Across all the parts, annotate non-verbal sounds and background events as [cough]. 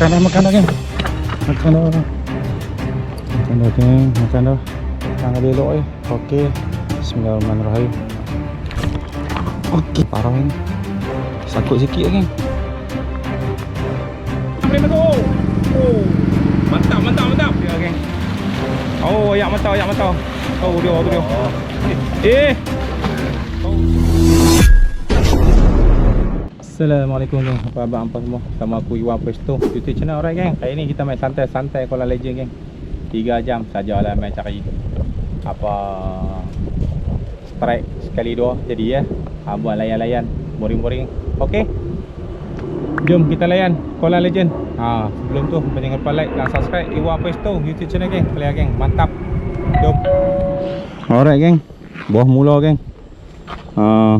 Makan dah, makan dah, geng. Makan dah. Makan dah, geng. Makan dah. Makan dah elok eh. Okey. Bismillahirrahmanirrahim. Okey, parah ni. Sakut sikit geng. Boleh masuk. Oh. Mantap, mantap, mantap. Ya, geng. Oh, ayak mantap, ayak mantap. Oh, dia, tu dia. Eh. Assalamualaikum geng. Apa khabar hampa semua? Sama aku Iwan Presto. YouTube channel alright geng. Hari ni kita main santai-santai Kuala Legend geng. 3 jam sajalah main cari apa strike sekali dua jadi ya. Buat layan-layan, boring-boring. Okey. Jom kita layan Kuala Legend. Ha, sebelum tu jangan lupa like dan subscribe Iwan Presto YouTube channel geng. Play geng. Mantap. Jom. Alright geng. Buah mula geng. Ha.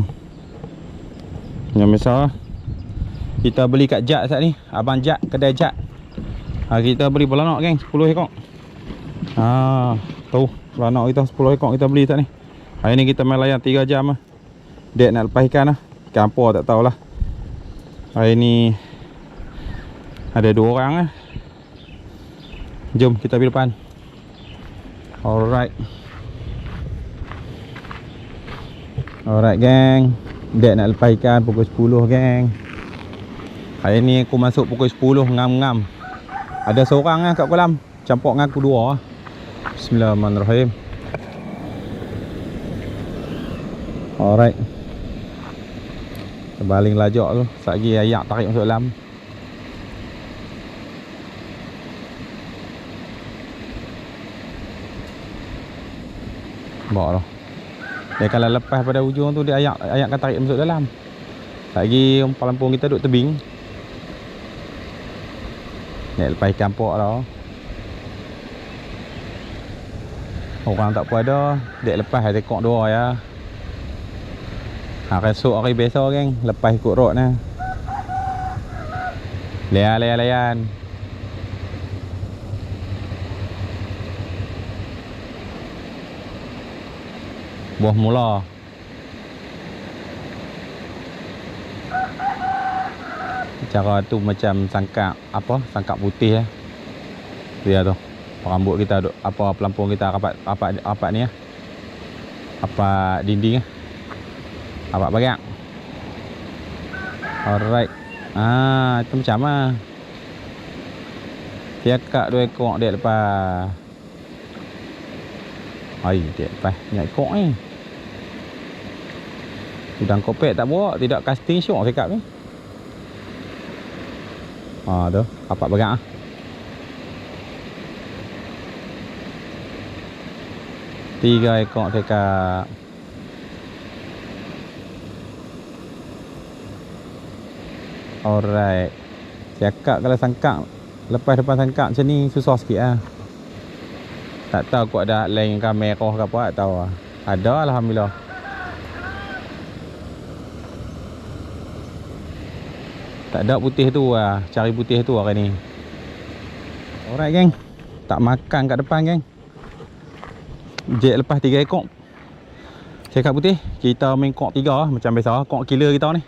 Yang biasa lah. Kita beli kat Jat saat ni. Abang Jat Kedai Jat ha, Kita beli belanok geng. 10 ekor. Ha, Tu Belanok kita 10 ekor kita beli saat ni. Hari ni kita main layan 3 jam lah Dek nak lepas ikan lah Ikan apa tak tahulah. Hari ni Ada dua orang lah Jom kita pergi depan. Alright. Alright geng. Dek nak lepas ikan pukul 10 geng Hari ni aku masuk pukul 10 ngam-ngam. Ada seorang lah kat kolam. Campur dengan aku dua lah. Bismillahirrahmanirrahim. Alright. Terbaling lajak tu. Sekejap lagi ayak tarik masuk dalam. Bawa tu Dia kalau lepas pada ujung tu Dia ayak, ayak akan tarik masuk dalam. Lagi umpan lampung kita duduk tebing Nak lepas ikan pok dah Orang tak puas dah Dek lepas ada kok dua ya Ha resok hari biasa geng Lepas ikut road ni Layan layan layan Buah mula Cara tu macam sangkak apa? Sangkak putih eh. Dia tu. Rambut kita duk apa pelampung kita rapat rapat rapat ni ah. Apa dinding ah. Rapat bagang. Alright. Ah, itu macam ah. Dia kak dua ekor dia lepas. Ai, dia lepas nyak ekor ni. Udang kopek tak bawa, tidak casting syok cakap ni. Ha tu, kapak berat ah. Tiga ekor cakap. Alright. Cakap kalau sangkak lepas depan sangkak macam ni susah sikit ah. Tak tahu aku ada lain kamera ke apa tak tahu ah. Ada alhamdulillah. Tak ada putih tu lah Cari putih tu hari ni. Alright geng. Tak makan kat depan geng. Jet lepas 3 ekor. Cakap putih. Kita main kok 3 lah Macam biasa Kok killer kita ni.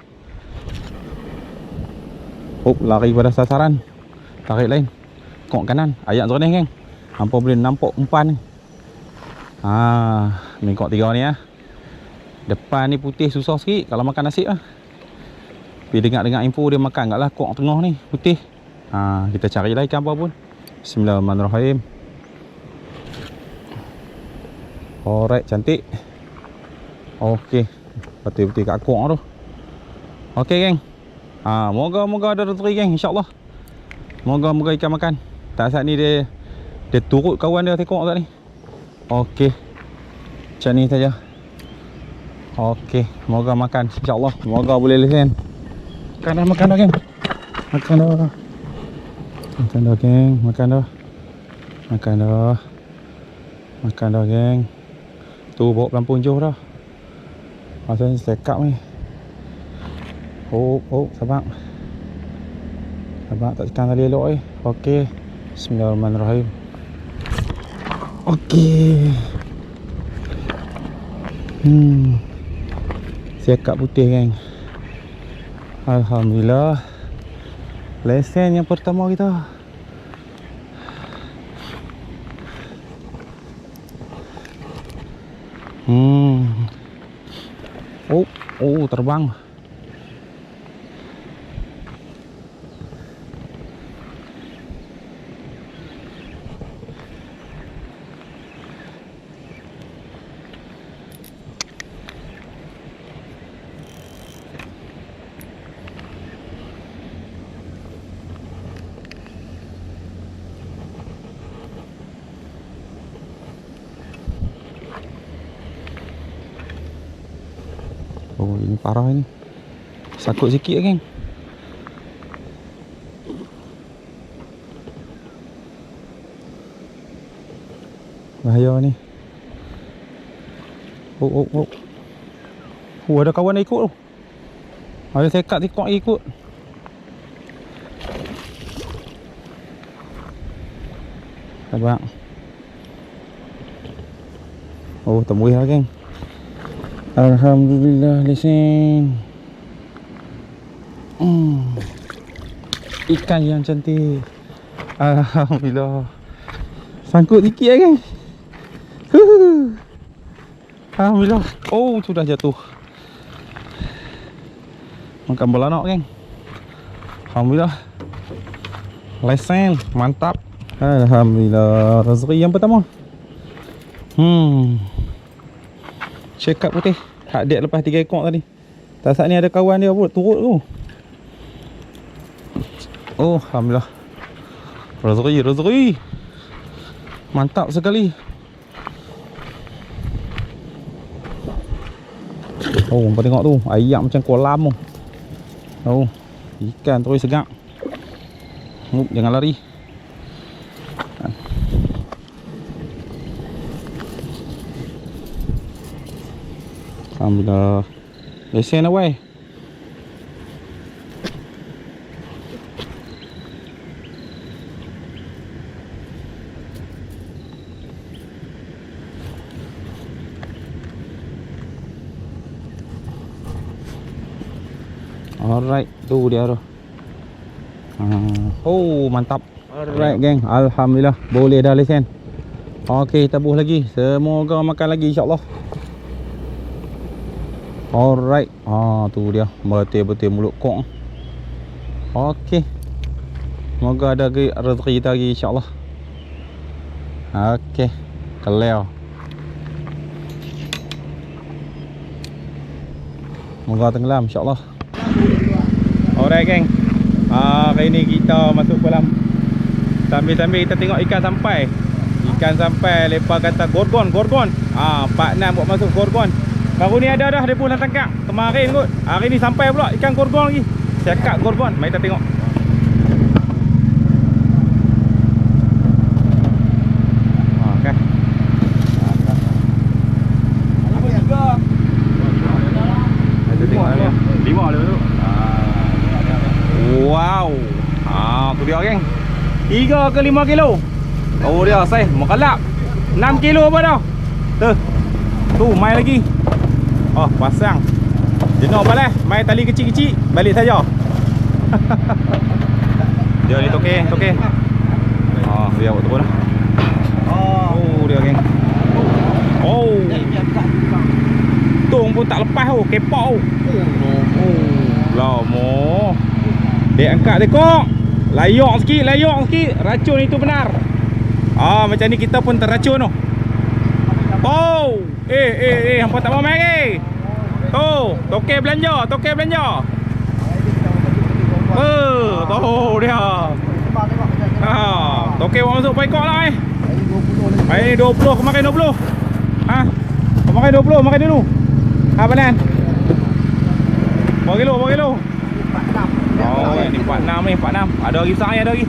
Hop lari pada sasaran. Tarik lain. Kok kanan. Ayat zone geng. Hampa boleh nampak umpan ni. Haa Main kok 3 ni lah Depan ni putih susah sikit Kalau makan nasi lah tapi dengar-dengar info dia makan kat lah kok tengah ni putih. Ha, kita cari lah ikan apa pun. Bismillahirrahmanirrahim. Alright, cantik. Okey. Betul-betul kat kok tu. Okey, geng. Ha, moga-moga ada rezeki geng insya-Allah. Moga-moga ikan makan. Tak saat ni dia dia turut kawan dia tengok kat ni. Okey. Macam ni saja. Okey, moga makan insya-Allah. Moga boleh lesen. Makan dah, makan dah geng. Makan dah Makan dah geng, makan dah Makan dah Makan dah geng? Tu bawa pelampung jauh dah. Masa ni sekap ni. Oh, oh, sabar. Sabar, tak tekan tali elok eh. Okey Bismillahirrahmanirrahim. Okey Hmm. Sekap putih geng Alhamdulillah Lesen yang pertama kita. Hmm. Oh, oh terbang. Oh, ini parah ini. Sakut sikit geng. Bahaya ni. Oh, oh, oh. Oh, ada kawan dah ikut tu. Ada sekat tikok ikut. Sabar. Oh, temui lah geng. Alhamdulillah lesen. Hmm. Ikan yang cantik. Alhamdulillah. Sangkut sikit lah kan. Alhamdulillah. Oh, sudah jatuh. Makan bola nak kan. Alhamdulillah. Lesen, mantap. Alhamdulillah. Rezeki yang pertama. Hmm. Check up putih. Hak dek lepas 3 ekor tadi. Tak saat ni ada kawan dia pun turut tu. Oh Alhamdulillah. Rezeki rezeki Mantap sekali. Oh kau tengok tu. Ayak macam kolam tu. Oh Ikan terus segak. Oh, jangan lari Alhamdulillah. Lesen away. Alright, tu dia tu. Ah, oh, mantap. Alright, geng. Alhamdulillah, boleh dah lesen. Okey, tabuh lagi. Semoga makan lagi insya-Allah. Alright. Ah tu dia. Betul-betul mulut kok. Okey. Semoga ada rezeki lagi insya-Allah. Okey. Clear. Moga tenggelam insya-Allah. Alright geng. Ah hari ni kita masuk kolam. Sambil-sambil kita tengok ikan sampai. Ikan sampai lepas kata gorgon, gorgon. Ah Pak Nan buat masuk gorgon. Baru ni ada dah dia pun dah tangkap Kemarin kot Hari ni sampai pula ikan gorgon lagi Cakap gorgon Mari kita tengok. Lima dia geng. 3 ke 5 kilo. Oh dia saiz mekalap. 6 kilo apa dah? Tu. Tu mai lagi. Oh, pasang. Jenuh balik. Mai tali kecil-kecil. Balik saja. [laughs] dia ni toke, toke. Oh, dia buat turun lah. Oh, dia geng. Oh. Tung pun tak lepas tu, kepak. Oh, lama. Dia angkat tekok. Layak sikit, layak sikit. Racun itu benar. Ah, macam ni kita pun terracun tu. Oh, eh eh eh hampa tak mau main eh. Tu, toke belanja, toke belanja. Eh, tu dia. Ha, toke orang masuk paikok lah eh. Hari ni 20, kemarin 20. Ha? Kemarin 20, makan dulu. Ha, Banan. Berapa kilo, berapa kilo? Oh, ni 46 ni, 46. Ada lagi besar ni, ada lagi.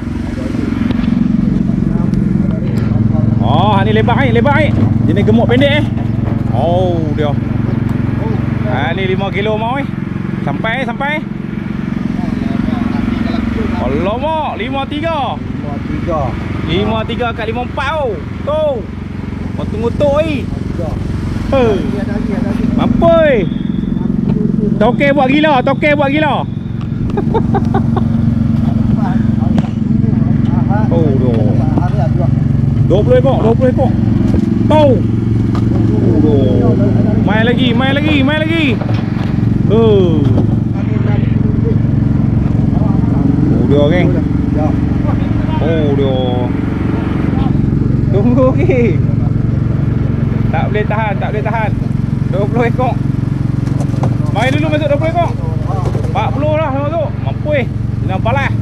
Oh, ni lebar ni, lebar ni. Jenis gemuk pendek eh. Oh dia. Ha ni 5 kilo mau eh. Sampai sampai. Allah mak 53. 53. 53 kat 54 oh. Tu. Kau tunggu tu oi. tu, Ada lagi. Mampu eh. Tokek buat gila, tokek buat gila. [laughs] Oh, doh. 20 ekor, 20 ekor. Tau. Oh, main lagi, main lagi, main lagi. Oh. Oh dia geng. Oh dia. Tunggu lagi. Tak boleh tahan, tak boleh tahan. 20 ekor. Main dulu masuk 20 ekor. 40 lah masuk. Mampu eh. Jangan palas.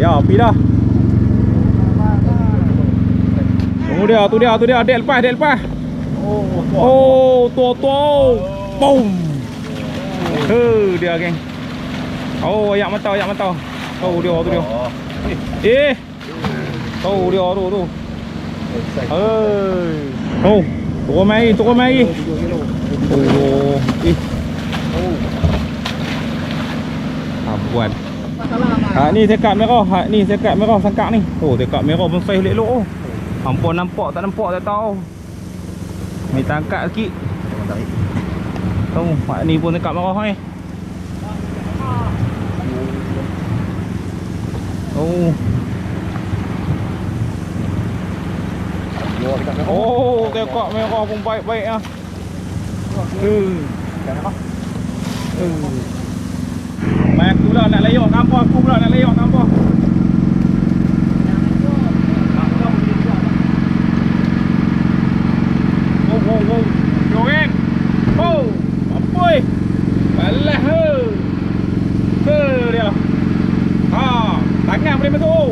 Ya, api dah. Tunggu dia, tu dia, tu dia. Dek lepas, dek lepas. Oh, tu tu. Boom. He, dia geng. Oh, ayak mantau, ayak mantau. Oh, dia, tu dia. Eh. Oh, dia tu tu. Hei. Oh, turun mari, turun mari. Oh, eh. Abuan. Ha ni tekak merah. Ha ni tekak merah sangkak ni. Oh, tekak merah pun saiz elok-elok oh. Hampa nampak tak nampak tak tahu. Ni tangkap sikit. Oh, hak ni pun tekak merah ni. Oh. Oh, tekak merah pun baik-baik ah. Hmm. Hmm. Mai aku pula nak layok kampung aku pula nak layok kampung. Eh? Balas he. Ke dia. Ha, tangan boleh masuk. Oh.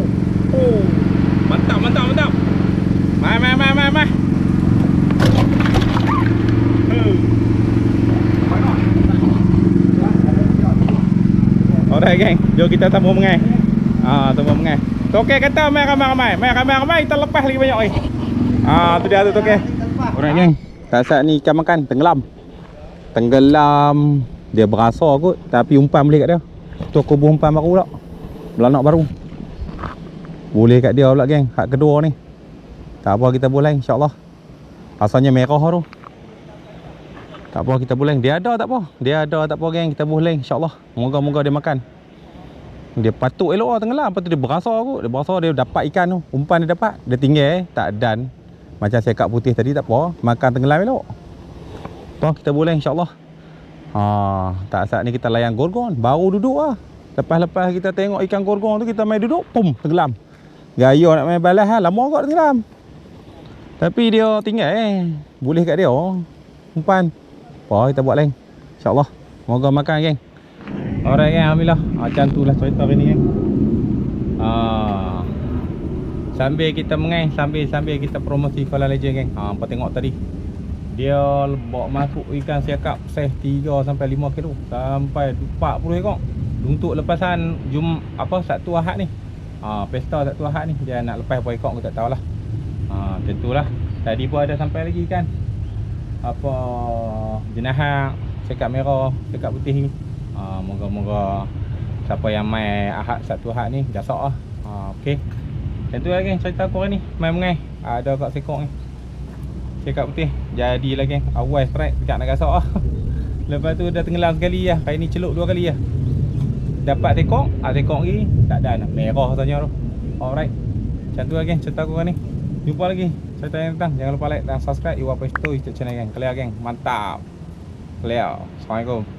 Oh. Mantap, mantap, mantap. Mai, mai, mai, mai, mai. Alright geng, jom kita tambah mengai. Ah, tambah mengai. Tokek kata mai ramai-ramai. Mai ramai-ramai kita lepas lagi banyak oi. Ah, tu dia tu tokek. Alright geng. Tak sat ni ikan makan tenggelam. Tenggelam. Dia berasa kot tapi umpan boleh kat dia. Tu aku buah umpan baru pula. Belanak baru. Boleh kat dia pula geng. Hak kedua ni. Tak apa kita boleh insya-Allah. Asalnya merah tu. Tak apa kita boleh. Dia ada tak apa. Dia ada tak apa geng. Kita boleh insya-Allah. Moga-moga dia makan. Dia patut elok lah tenggelam. Lepas tu dia berasa aku. Dia berasa dia dapat ikan tu. Umpan dia dapat. Dia tinggal eh. Tak dan. Macam sekak putih tadi tak apa. Makan tenggelam elok. Tu kita boleh insya-Allah. Ha, tak saat ni kita layan gorgon. Baru duduk lah. Lepas-lepas kita tengok ikan gorgon tu kita main duduk. Pum tenggelam. Gaya nak main balas lah. Lama kot tenggelam. Tapi dia tinggal eh. Boleh kat dia. Umpan. Apa kita buat lain InsyaAllah Moga makan geng Alright geng Alhamdulillah Macam tu lah cerita hari ni geng ah, Sambil kita mengai Sambil-sambil kita promosi Kuala Legend geng ha, Apa tengok tadi Dia bawa masuk ikan siakap Saiz 3 sampai 5 kilo. Sampai 40 ekor. Untuk lepasan Jum apa Satu Ahad ni. Ha, Pesta Satu Ahad ni. Dia nak lepas berapa ekor aku tak tahulah. Ha, Tentulah. Tadi pun ada sampai lagi ikan. Apa jenahak cakap merah cakap putih ni. Ha, moga-moga siapa yang main ahad satu ahad ni gasak lah ha, ok dan tu lah geng cerita aku hari ni. Main mengai ada kat sekok ni cakap putih jadi lah geng awal strike dekat nak gasak lah [laughs] lepas tu dah tenggelam sekali lah hari ni celup dua kali lah dapat tekok ah tekok lagi tak ada nak merah tanya tu. Alright. Macam tu geng cerita aku ni. Jumpa lagi cerita yang datang. Jangan lupa like dan subscribe. Iwa Pesto YouTube channel geng. Clear geng. Mantap. Clear. Assalamualaikum